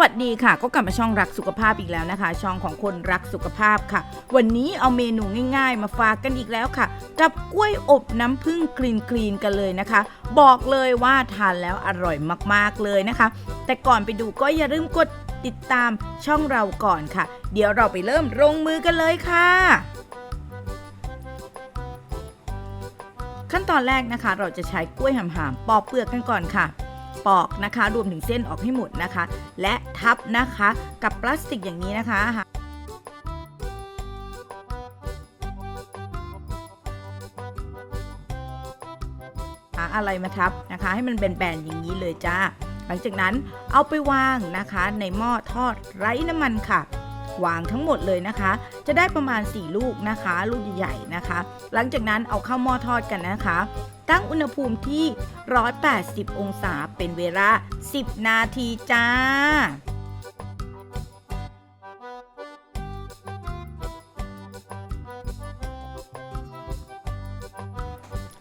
วัสดีค่ะ ก็กลับมาช่องรักสุขภาพอีกแล้วนะคะ ช่องของคนรักสุขภาพค่ะ วันนี้เอาเมนูง่ายๆ มาฝากกันอีกแล้วค่ะ กับกล้วยอบน้ำผึ้งคลีนคลีนๆกันเลยนะคะ บอกเลยว่าทานแล้วอร่อยมากๆเลยนะคะ แต่ก่อนไปดูก็อย่าลืมกดติดตามช่องเราก่อนค่ะ เดี๋ยวเราไปเริ่มลงมือกันเลยค่ะขั้นตอนแรกนะคะ เราจะใช้กล้วยหำๆปอกเปลือกกันก่อนค่ะ ปอกนะคะ รวมถึงเส้นออกให้หมดนะคะ และทับนะคะกับพลาสติกอย่างนี้นะคะหาอะไรมาทับนะคะ ให้มันแบนๆอย่างนี้เลยจ้า หลังจากนั้นเอาไปวางนะคะ ในหม้อทอดไร้น้ำมันค่ะ วางทั้งหมดเลยนะคะ จะได้ประมาณ 4 ลูกนะคะ ลูกใหญ่ๆนะคะ หลังจากนั้นเอาเข้าหม้อทอดกันนะคะ ตั้งอุณหภูมิที่ 180 องศาเป็นเวลา 10 นาทีจ้า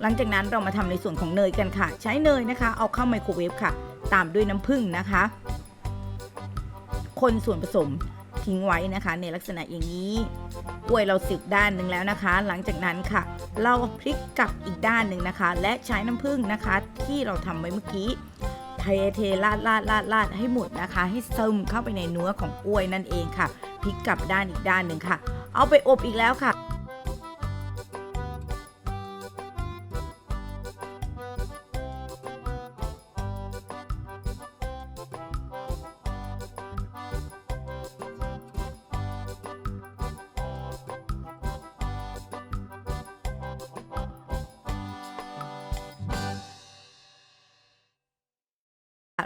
หลังจากนั้นเรามาทำในส่วนของเนยกันค่ะ ใช้เนยนะคะ เอาเข้าไมโครเวฟค่ะ ตามด้วยน้ำผึ้งนะคะ คนส่วนผสม ทิ้งไว้นะคะ ในลักษณะอย่างนี้กล้วยเราสึกด้านหนึ่งแล้วนะคะ หลังจากนั้นค่ะ เราพลิกกลับอีกด้านหนึ่งนะคะ และใช้น้ำผึ้งนะคะ ที่เราทำไว้เมื่อกี้เทเทลาดลาดลาดลาดให้หมดนะคะ ให้ซึมเข้าไปในเนื้อของกล้วยนั่นเองค่ะพลิกกลับด้านอีกด้านหนึ่งค่ะ เอาไปอบอีกแล้วค่ะ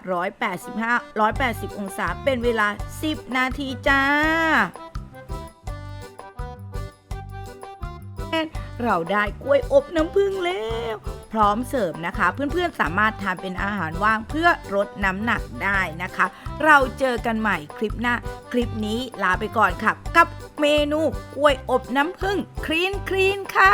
185 180 องศาเป็นเวลา 10 นาทีจ้า เราได้กล้วยอบน้ำผึ้งแล้ว พร้อมเสิร์ฟนะคะ เพื่อนๆสามารถทานเป็นอาหารว่างเพื่อลดน้ำหนักได้นะคะ เราเจอกันใหม่คลิปหน้า คลิปนี้ลาไปก่อนค่ะ กับเมนูกล้วยอบน้ำผึ้งคลีนคลีนค่ะ